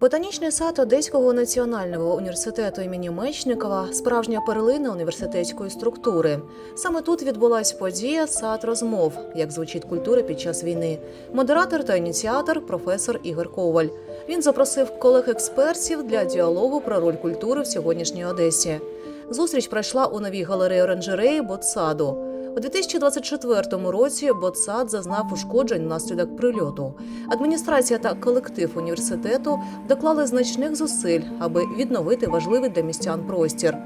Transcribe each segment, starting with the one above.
Ботанічний сад Одеського національного університету імені Мечникова справжня перлина університетської структури. Саме тут відбулась подія сад розмов, як звучить культура під час війни. Модератор та ініціатор професор Ігор Коваль. Він запросив колег-експертів для діалогу про роль культури в сьогоднішній Одесі. Зустріч пройшла у новій галереї оранжереї Ботсаду. У 2024 році Ботсад зазнав ушкоджень внаслідок прильоту. Адміністрація та колектив університету доклали значних зусиль, аби відновити важливий для містян простір.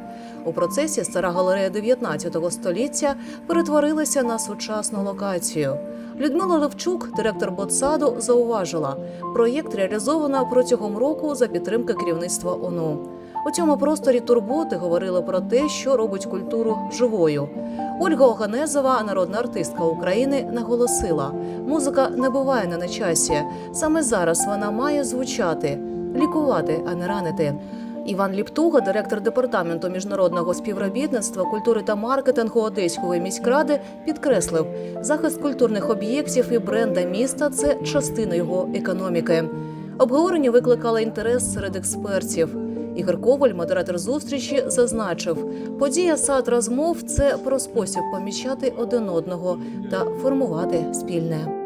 У процесі стара галерея 19 століття перетворилася на сучасну локацію. Людмила Левчук, директор Ботсаду, зауважила, проєкт реалізовано протягом року за підтримки керівництва ОНУ. У цьому просторі турботи говорили про те, що робить культуру живою. Ольга Оганезова, народна артистка України, наголосила: музика не буває не на часі. Саме зараз вона має звучати, лікувати, а не ранити. Іван Ліптуга, директор департаменту міжнародного співробітництва, культури та маркетингу Одеської міськради, підкреслив, захист культурних об'єктів і бренда міста це частина його економіки. Обговорення викликало інтерес серед експертів. Ігор Коваль, модератор зустрічі, зазначив, подія сад розмов це про спосіб помічати один одного та формувати спільне.